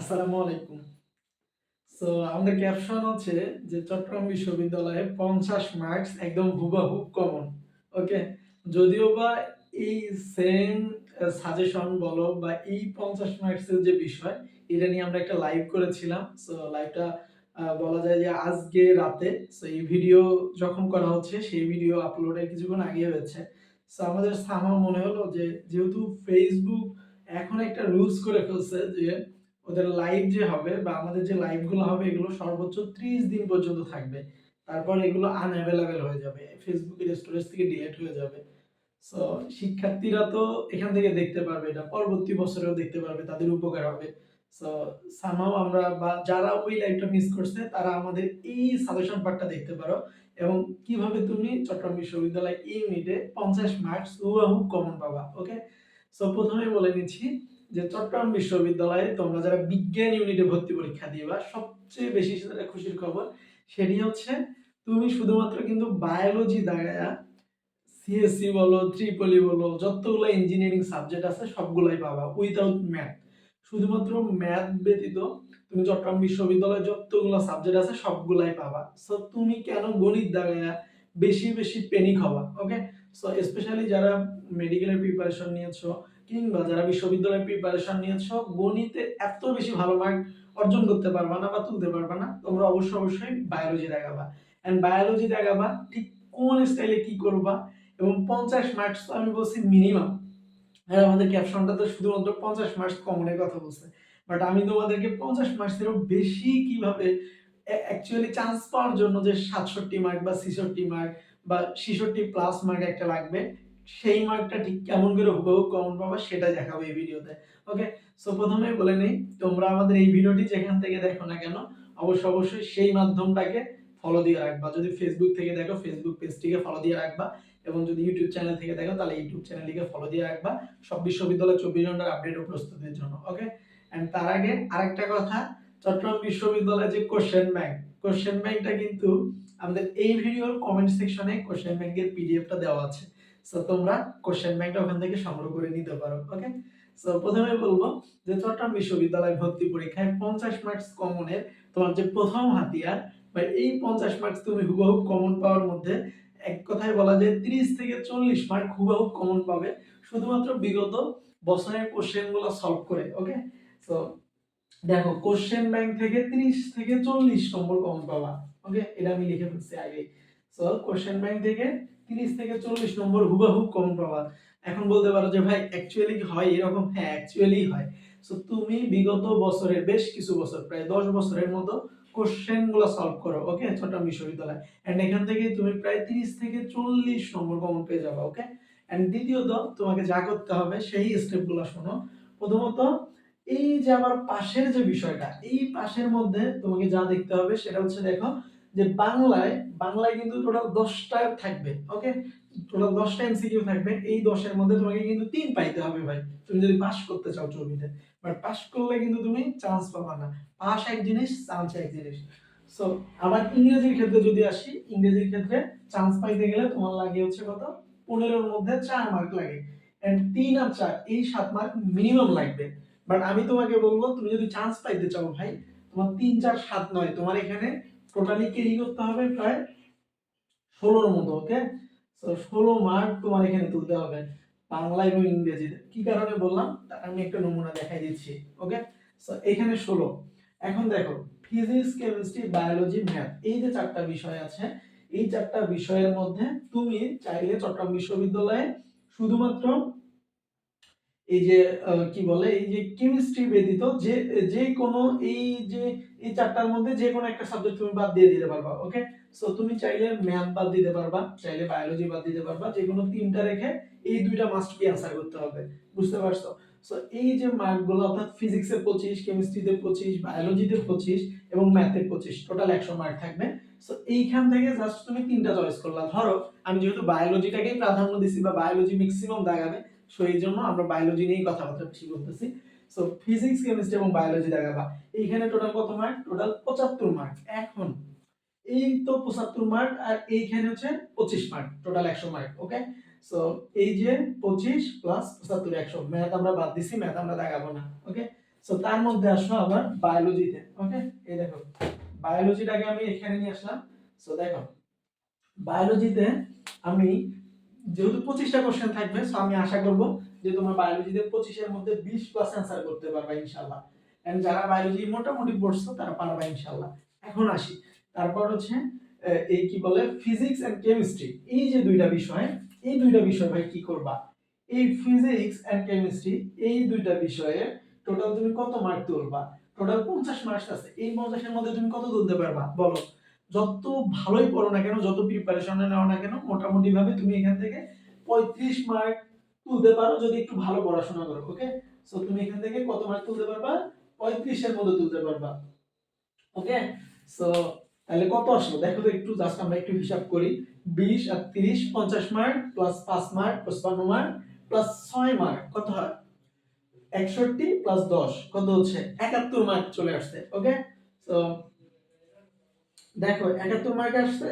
আসসালামু আলাইকুম। সো আমাদের ক্যাপশন হচ্ছে যে চট্টগ্রাম বিশ্ববিদ্যালয়ে পঞ্চাশ মার্কস একদম হুবাহু কমন ওকে যদিও বা এই সেম সাজেশন বলো বা এই পঞ্চাশ মার্কসের যে বিষয়, এটা নিয়ে আমরা একটা লাইভ করেছিলাম। সো লাইভটা বলা যায় যে আজকে রাতে। সো এই ভিডিও যখন করা হচ্ছে, সেই ভিডিও আপলোডের কিছুক্ষণ আগে হয়েছে। সো আমাদের আমার মনে হলো যে যেহেতু ফেসবুক এখন একটা রুলস করে ফেলছে যে ওদের লাইভ যে হবে বা আমাদের যে লাইভগুলো হবে, এগুলো সর্বোচ্চ ত্রিশ দিন পর্যন্ত থাকবে। তারপর এগুলো আনঅ্যাভেলেবেল হয়ে যাবে। ফেসবুকের স্টোরেজ থেকে ডিলিট হয়ে যাবে। সো শিক্ষার্থীরা তো এখান থেকে দেখতে পারবে এটা পরবর্তী বছরেও দেখতে পারবে, তাদের উপকার হবে। সো সামাও আমরা বা যারা ওই লাইভটা মিস করছে, তারা আমাদের এই সাজেশন পার্টটা দেখতে পারো। এবং কীভাবে তুমি চট্টগ্রাম বিশ্ববিদ্যালয় এই ইউনিটে পঞ্চাশ মার্কস হুবাহু কমন পাবা ওকে সো প্রথমে বলে নিচ্ছি যে চট্টগ্রাম বিশ্ববিদ্যালয়ে তোমরা যারা বিজ্ঞান ইউনিটে ভর্তি পরীক্ষা দিবা, সবচেয়ে বেশি যেটা খুশির খবর সেটি হচ্ছে তুমি শুধুমাত্র কিন্তু বায়োলজি দাগায়া সিএসসি বলো, ত্রিপলি বলো, যতগুলো ইঞ্জিনিয়ারিং সাবজেক্ট আছে সবগুলাই পাবা উইথাউট ম্যাথ শুধুমাত্র ম্যাথ ব্যতীত তুমি চট্টগ্রাম বিশ্ববিদ্যালয়ে যতগুলো সাবজেক্ট আছে সবগুলাই পাবা। সো তুমি কেন গণিত দাগায়া বেশি বেশি পেনিক হবা ওকে সো স্পেশালি যারা মেডিকেলের প্রিপারেশন নিয়েছো কিংবা যারা বিশ্ববিদ্যালয়ে প্রিপারেশন নিয়েছো, গণিতে এত বেশি ভালো মার্ক অর্জন করতে পারবা না বা তুলতে পারবা না, তোমরা অবশ্যই অবশ্যই বায়োলজি দেখাবা। অ্যান্ড বায়োলজি দেখাবা, ঠিক কোন স্টাইলে কি করবা, এবং পঞ্চাশ মার্কস তো আমি বলছি মিনিমাম হ্যাঁ আমাদের ক্যাপশনটা তো শুধুমাত্র পঞ্চাশ মার্কস কমনের কথা বলছে। বাট আমি তোমাদেরকে পঞ্চাশ মার্কসেরও বেশি কীভাবে অ্যাকচুয়ালি চান্স পাওয়ার জন্য যে সাতষট্টি মার্ক বা ছিষট্টি মার্ক বা ছিষট্টি প্লাস মার্ক একটা লাগবে সেই মার্কটা ঠিক কেমন করে হুবহু কমন পাবা, সেটা দেখাবো এই ভিডিওতে ওকে সো প্রথমে বলে নেই, তোমরা আমাদের এই ভিডিওটি যেখান থেকে দেখো না কেন অবশ্যই অবশ্যই সেই মাধ্যমটাকে ফলো দিয়ে রাখবা। যদি ফেসবুক থেকে দেখো ফেসবুক পেজটিকে ফলো দিয়ে রাখবা এবং যদি ইউটিউব চ্যানেল থেকে দেখো, তাহলে ইউটিউব চ্যানেলটিকে ফলো দিয়ে রাখবা। সব বিশ্ববিদ্যালয় চব্বিশ ঘণ্টার আপডেট ও প্রস্তুতির জন্য। ওকে অ্যান্ড তার আগে আরেকটা কথা, চট্টগ্রাম বিশ্ববিদ্যালয়ের যে কোশ্চেন ব্যাংক কোশ্চেন ব্যাংকটা কিন্তু আমাদের এই ভিডিওর কমেন্ট সেকশনে কোশ্চেন ব্যাংকের পিডিএফটা দেওয়া আছে। সো তোমরা কোশ্চেন ব্যাংকটা ওখান থেকে সংগ্রহ করে নিতে পারো ওকে সো প্রথমে বলব যে চট্টগ্রাম বিশ্ববিদ্যালয় ভর্তি পরীক্ষায় পঞ্চাশ মার্কস কমনের তোমার যে প্রথম হাতিয়ার, বা এই পঞ্চাশ মার্কস তুমি হুবহু কমন পাওয়ার মধ্যে এক কথায় বলা যায় তিরিশ থেকে চল্লিশ মার্ক হুবহু কমন পাবে, শুধুমাত্র বিগত বছরের কোশ্চেনগুলো সলভ করে ওকে সো দেখো কোশ্চেন ব্যাংক থেকে ত্রিশ থেকে চল্লিশ নম্বর কমন পাবা ওকে এটা আমি লিখে ফেলছি আগে সো কোশ্চেন ব্যাংক থেকে তিরিশ থেকে চল্লিশ নম্বর হুবাহু কম পাওয়া এখন বলতে পারো যে, ভাই অ্যাকচুয়ালি কি হয়? এরকম হ্যাঁ অ্যাকচুয়ালি হয়। সো তুমি বিগত বছরের, বেশ কিছু বছর, প্রায় দশ বছরের মতো কোশ্চেনগুলো সলভ করো ওকে চট্টগ্রাম বিশ্ববিদ্যালয়। এন্ড এখান থেকে তুমি প্রায় তিরিশ থেকে চল্লিশ নম্বর কমন পেয়ে যাবে ওকে এন্ড দ্বিতীয়ত, তোমাকে যা করতে হবে, সেই স্টেপগুলো শোনো। প্রথমত, এই যে আমার পাশের যে বিষয়টা, এই পাশের মধ্যে তোমাকে যা দেখতে হবে, সেটা হচ্ছে, দেখো যে বাংলায় বাংলায় কিন্তু টোটাল দশটা থাকবে ওকে টোটাল দশটা এমসিকিউ থাকবে, এই দশের মধ্যে তোমাকে কিন্তু তিন পাইতে হবে ভাই। তুমি যদি পাস করতে চাও চবিতে বাট পাস করলে কিন্তু তুমি চান্স পাবা না। পাস এক জিনিস চান্স এক জিনিস। সো আবার ইংরেজির ক্ষেত্রে যদি আসি, ইংরেজির ক্ষেত্রে চান্স পাইতে গেলে তোমার লাগে হচ্ছে কত? পনেরোর মধ্যে চার মার্ক লাগে। অ্যান্ড তিন আর চার, এই সাত মার্ক মিনিমাম লাগবে। বাট আমি তোমাকে বলব, তুমি যদি চান্স পাইতে চাও ভাই, তোমার তিন, চার, সাত নয়, তোমার এখানে টোটালি ক্যারি করতে হবে প্রায় ষোলোর মতো ওকে তো ষোলো মার্ক তোমার এখানে তুলতে হবে বাংলা এবং ইংরেজিতে কি কারণে বললাম? আমি একটা নমুনা দেখাই দিচ্ছি ওকে এখানে ষোলো। এখন দেখো ফিজিক্স কেমিস্ট্রি বায়োলজি ম্যাথ এই যে চারটা বিষয় আছে, এই চারটা বিষয়ের মধ্যে তুমি চাইলে চট্টগ্রাম বিশ্ববিদ্যালয়ে শুধুমাত্র এই যে কি বলে, এই যে কেমিস্ট্রি ব্যতীত যে যে কোনো এই যে, এই চারটার মধ্যে যে কোনো একটা সাবজেক্ট তুমি বাদ দিয়ে দিতে পারবা ওকে সো তুমি চাইলে ম্যাথ বাদ দিতে পারবা, চাইলে বায়োলজি বাদ দিতে পারবা, যে কোনো তিনটা রেখে এই দুইটা মাস্ট বি অ্যান্সার করতে হবে, বুঝতে পারছ? সো এই যে মার্কগুলো অর্থাৎ ফিজিক্সে পঁচিশ কেমিস্ট্রিতে পঁচিশ বায়োলজিতে পঁচিশ এবং ম্যাথে পঁচিশ টোটাল একশো মার্ক থাকবে। সো এইখান থেকে জাস্ট তুমি তিনটা চয়েস করলা। ধরো, আমি যেহেতু বায়োলজিটাকেই প্রাধান্য দিছি বা বায়োলজি ম্যাক্সিমাম দাগাবে সো এই জন্য আমরা বায়োলজি নিয়েই কথাবার্তা বেশি বলতেছি। সো ফিজিক্স কেমিস্ট্রি এবং বায়োলজি দেখাবা। এইখানে টোটাল কত মার্ক টোটাল পঁচাত্তর মার্ক এখন, এই তো পঁচাত্তর মার্ক আর এইখানে হচ্ছে পঁচিশ মার্ক টোটাল একশো মার্ক ওকে সো এই যে পঁচিশ প্লাস পঁচাত্তর একশো। ম্যাথ আমরা বাদ দিছি ম্যাথ আমরা দেখাবো না ওকে সো তার মধ্যে আসলো আবার বায়োলজিতে ওকে এই দেখো বায়োলজিটাকে আমি এখানে নিয়ে আসলাম। সো দেখো বায়োলজিতে আমি যেহেতু পঁচিশটা কোশ্চেন থাকবে সো আমি আশা করব যে তোমার বায়োলজিতে পঁচিশের মধ্যে বিশ প্লাস অ্যান্সার করতে পারবা ইনশাল্লাহ। এন্ড যারা বায়োলজি মোটামুটি পড়ছো, তারা পারবা ইনশাল্লাহ। এখন আসি। তারপর হচ্ছে এই কি বলে ফিজিক্স এন্ড কেমিস্ট্রি এই যে দুইটা বিষয়, এই দুইটা বিষয় ভাই কি করবা? এই ফিজিক্স এন্ড কেমিস্ট্রি এই দুইটা বিষয়ে টোটাল তুমি কত মার্ক তুলবা? টোটাল পঞ্চাশ মার্কস আছে। এই পঞ্চাশের মধ্যে তুমি কত তুলতে পারবা? বলো। যত ভালোই পড়ো না কেন, যত প্রিপারেশনে নাও না কেন মোটামুটি ভাবে তুমি এখান থেকে পঁয়ত্রিশ মার্ক তুলতে পারো যদি একটু ভালো পড়াশোনা করো ওকে সো তুমি এখান থেকে কত মার্ক তুলতে পারবা? পঁয়ত্রিশের মধ্যে তুলতে পারবা ওকে সো তাহলে কত আসলো? দেখো তো একটু জাস্ট আমরা একটু হিসাব করি। বিশ আর তিরিশ, পঞ্চাশ মার্ক প্লাস পাঁচ মার্ক পঁচপান্ন মার্ক প্লাস ছয় মার্ক কত হয়? একষট্টি প্লাস দশ, কত হচ্ছে? একাত্তর মার্ক চলে আসছে ওকে তো দেখো একাত্তর মার্ক আসছে।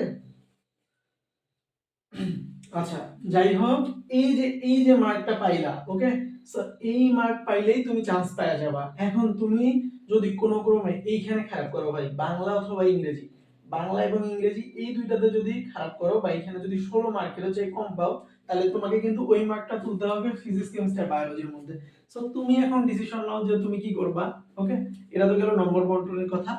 আচ্ছা যাই হোক, এই যে এই যে মার্কটা পাইলা ওকে এই মার্ক পাইলেই তুমি চান্স পাওয়া যাবা। এখন তুমি যদি কোনো ক্রমে এইখানে খারাপ করো ভাই, বাংলা অথবা ইংরেজি, বাংলা এবং ইংরেজি এই দুইটাতে যদি খারাপ করো বা এখানে যদি ষোলো মার্কের চেয়ে কম পাও, তাহলে তোমাকে কিন্তু ওই মার্কটা তুলতে হবে ফিজিক্স কেমিস্ট্রি বায়োলজির মধ্যে। সো তুমি এখন ডিসিশন নাও যে তুমি কি করবা ওকে এটা তো গেল নম্বর বন্টনের কথা।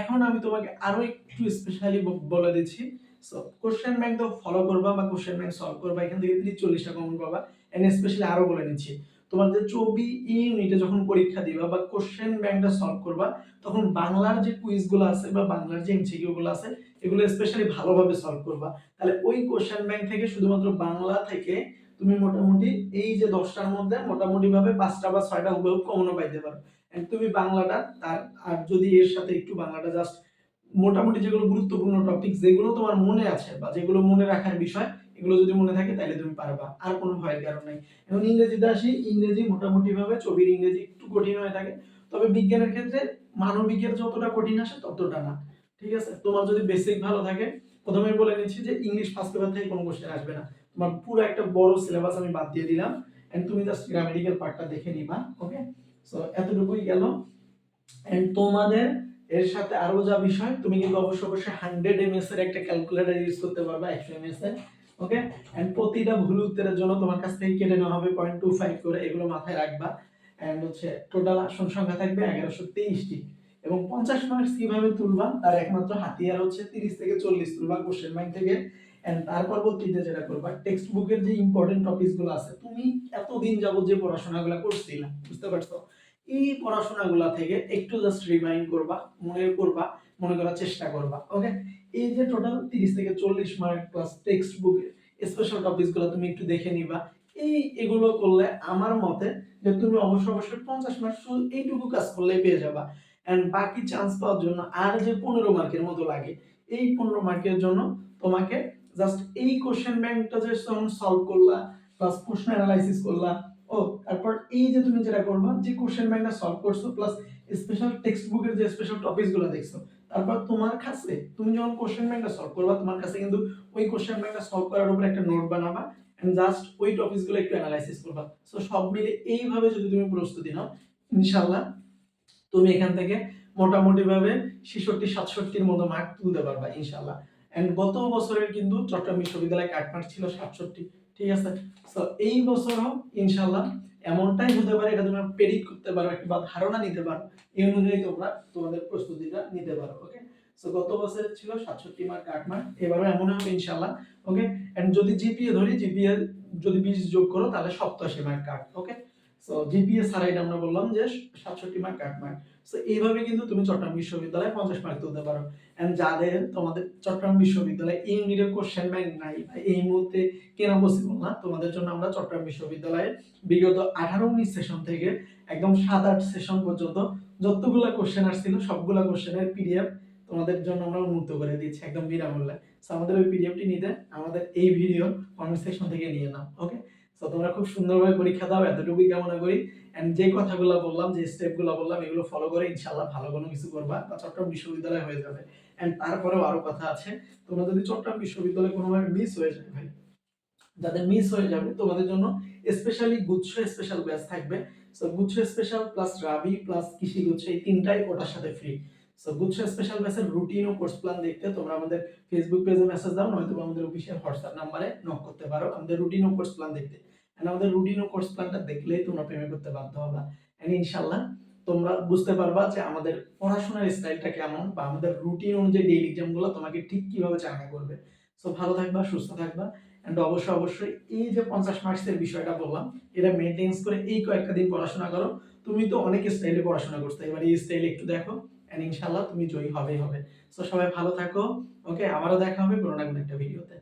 এখন আমি তোমাকে আরও একটু স্পেশালি বলে দিচ্ছি। সো কোশ্চেন ব্যাংক তো ফলো করবা বা কোশ্চেন ব্যাংক সলভ করবা, এখান থেকে তিরিশ চল্লিশটা কমন পাবা। এন্ড স্পেশালি আরও বলে নিচ্ছি তোমার যে চবি ইউনিটে যখন পরীক্ষা দিবা বা কোশ্চেন ব্যাংকটা সলভ করবা, তখন বাংলার যে কুইজগুলো আছে বা বাংলার যে এমসিকিউ গুলো আছে, এগুলো স্পেশালি ভালোভাবে সলভ করবা। তাহলে ওই কোশ্চেন ব্যাংক থেকে শুধুমাত্র বাংলা থেকে তুমি মোটামুটি এই যে দশটার মধ্যে মোটামুটি ভাবে পাঁচটা বা ছয়টা হুবহু কমনও পাইতে পারো। তুমি বাংলাটা, তার, আর যদি এর সাথে একটু বাংলাটা জাস্ট মোটামুটি যেগুলো গুরুত্বপূর্ণ টপিক যেগুলো তোমার মনে আছে বা যেগুলো মনে রাখার বিষয়, এগুলো যদি মনে থাকে তাহলে তুমি পারবা, আর কোনো ভয়ের কারণ নাই। এখন ইংরেজিতে আসি, ইংরেজি মোটামুটি ভাবে ছবির ইংরেজি একটু কঠিন হয়ে থাকে, তবে বিজ্ঞানের ক্ষেত্রে মানবিকের যতটা কঠিন আসে ততটা না, ঠিক আছে? তোমার যদি বেসিক ভালো থাকে প্রথমে বলে নিচ্ছি যে ইংলিশ ফার্স্ট পেপার থেকে কোনো কোশ্চেন আসবে না। তোমার পুরো একটা বড় সিলেবাস আমি বাদ দিয়ে দিলাম এন্ড তুমি জাস্ট গ্রামাটিক্যাল পার্টটা দেখে নিবা ওকে সো এতটুকুই গেল এন্ড তোমাদের এর সাথে আরও যা বিষয়, তুমি কিন্তু অবশ্যই হান্ড্রেড এমএস এর একটা ইউজ করতে পারবা, একশো এমএস এর ওকে এন্ড প্রতিটা ভুল উত্তরের জন্য তোমার কাছ থেকে কেটে নেওয়া হবে পয়েন্ট টু ফাইভ করে, এগুলো মাথায় রাখবা। হচ্ছে টোটাল আসন সংখ্যা থাকবে এগারোশো তেইশটি এবং পঞ্চাশ মার্কস কীভাবে তুলবা, তার একমাত্র হাতিয়ার হচ্ছে তিরিশ থেকে চল্লিশ, তুলবা কোশ্চেন ব্যাংক থেকে। এন্ড তার পরবর্তীতে যেটা করবা টেক্সট বুকের যে ইম্পর্টেন্ট টপিকসগুলো আছে, তুমি এতদিন যাবত যে পড়াশোনাগুলো করছিলা, বুঝতে পারছ? এই পড়াশোনাগুলা থেকে একটু জাস্ট রিমাইন্ড করবা, মনে করবা, মনে করার চেষ্টা করবা ওকে এই যে টোটাল তিরিশ থেকে চল্লিশ mark plus text book special টপিকসগুলো তুমি একটু দেখে নিবা। এই এগুলো করলে আমার মতে যে তুমি অবশ্যই অবশ্যই পঞ্চাশ মার্ক শুধু এইটুকু কাজ করলেই পেয়ে যাবা। এন্ড বাকি চান্স পাওয়ার জন্য আর যে পনেরো মার্কের মতো লাগে, এই পনেরো মার্কের জন্য তোমাকে জাস্ট এই কোশ্চেন ব্যাংকটা যে সলভ করলা প্লাস প্রশ্ন অ্যানালাইসিস করলা ও, তারপর এই যে তুমি যেটা করবা, যে কোশ্চেন ব্যাংকটা সলভ করছ প্লাস স্পেশাল টেক্সট বুকের যে স্পেশাল টপিকসগুলো দেখছ, তারপর তোমার কাছে, তুমি যখন কোশ্চেন ব্যাংকটা সলভ করবা, তোমার কাছে কিন্তু ওই কোশ্চেন ব্যাংকটা সলভ করার উপর একটা নোট বানাবা এন্ড জাস্ট ওই টপিকসগুলো একটু অ্যানালাইসিস করবা। সো সব মিলে এইভাবে যদি তুমি প্রস্তুতি নাও ইনশাল্লাহ তুমি এখান থেকে মোটামুটি ভাবে ছেষট্টি, সাতষট্টির মতো মার্ক তুলতে পারবা ইনশাল্লাহ এন্ড গত বছরের কিন্তু চট্টগ্রাম বিশ্ববিদ্যালয়ে কাটমার্ক ছিল সাতষট্টি। ঠিক আছে? তো এই বছরও ইনশাল্লাহ এমনটাই হতে পারে, এটা তোমরা প্রেডিক্ট করতে পারো একটু বা ধারণা নিতে পারো। এই অনুযায়ী তোমরা তোমাদের প্রস্তুতিটা নিতে পারো ওকে সো গত বছরের ছিল সাতষট্টি মার্ক আট মার্ক এবারও এমন হবে ইনশাল্লাহ ওকে এন্ড যদি জিপিএ ধরি জিপিএ যদি বিশ যোগ করো, তাহলে সপ্তাশি mark cut okay so GPA আমরা বললাম যে সাতষট্টি মার্ক কাট মার্ক সো এইভাবে কিন্তু তুমি চট্টগ্রাম বিশ্ববিদ্যালয়ে পঞ্চাশ মার্ক তুলতে পারো। এন্ড যাদের তোমাদের চট্টগ্রাম বিশ্ববিদ্যালয়ে এই ইউনিটের কোশ্চেন ব্যাংক নাই এই মুহূর্তে কেনা পসিবল না, তোমাদের জন্য আমরা চট্টগ্রাম বিশ্ববিদ্যালয়ে বিগত আঠারো উনিশ সেশন থেকে একদম সাত আট সেশন পর্যন্ত যতগুলা কোশ্চেন আসছিল, সবগুলা কোশ্চেনের পিডিএফ তোমাদের জন্য আমরা উন্মুক্ত করে দিচ্ছি একদম বিনামূল্যে। সো আমাদের ওই পিডিএফটি নিতে আমাদের এই ভিডিও কমেন্ট সেকশন থেকে নিয়ে নাও ওকে সো তোমরা খুব সুন্দরভাবে পরীক্ষা দাও, এতটুকুই কামনা করি। এন্ড যে কথাগুলো বললাম, যে স্টেপগুলো বললাম, এগুলো ফলো করে ইনশাল্লাহ ভালো কোনো কিছু করবা, বা চট্টগ্রাম বিশ্ববিদ্যালয় হয়ে যাবে। এন্ড তারপরেও আরও কথা আছে। তোমরা যদি চট্টগ্রাম বিশ্ববিদ্যালয়ে কোনোভাবে মিস হয়ে যায় ভাই, যাদের মিস হয়ে যাবে, তোমাদের জন্য স্পেশালি গুচ্ছ স্পেশাল ব্যাচ থাকবে। সো গুচ্ছ স্পেশাল প্লাস রাবি প্লাস কৃষি গুচ্ছ এই তিনটাই ওটার সাথে ফ্রি সো স্পেশাল ব্যাচের রুটিন ও কোর্স প্ল্যান দেখতে তোমরা আমাদের ফেসবুক পেজে মেসেজ দাও, নয়তো আমাদের অফিসিয়াল হোয়াটসঅ্যাপ নাম্বারে নক করতে পারো। আমাদের রুটিন ও কোর্স প্ল্যান দেখতে। এন্ড আমাদের রুটিন ও কোর্স প্ল্যানটা দেখলেই তোমরা পেমেন্ট করতে বাধ্য এন্ড ইনশাআল্লাহ তোমরা বুঝতে পারবা যে আমাদের পড়াশোনার স্টাইলটা কেমন বা আমাদের রুটিন অনুযায়ী ডেইলি এক্সামগুলো তোমাকে ঠিক কীভাবে চালনা করবে। সো ভালো থাকবা, সুস্থ থাকবা। এন্ড অবশ্যই অবশ্যই এই যে পঞ্চাশ মার্কসের বিষয়টা বললাম, এটা মেনটেন্স করে এই কয়েকটা দিন পড়াশোনা করো। তুমি তো অনেক স্টাইলে পড়াশোনা করছ, এবার এই স্টাইল একটু দেখো। ইনশাল্লাহ তুমি জয়ী হবেই হবে। সো সবাই ভালো থাকো। ওকে আবারও দেখা হবে কোনো না কোনো একটা ভিডিওতে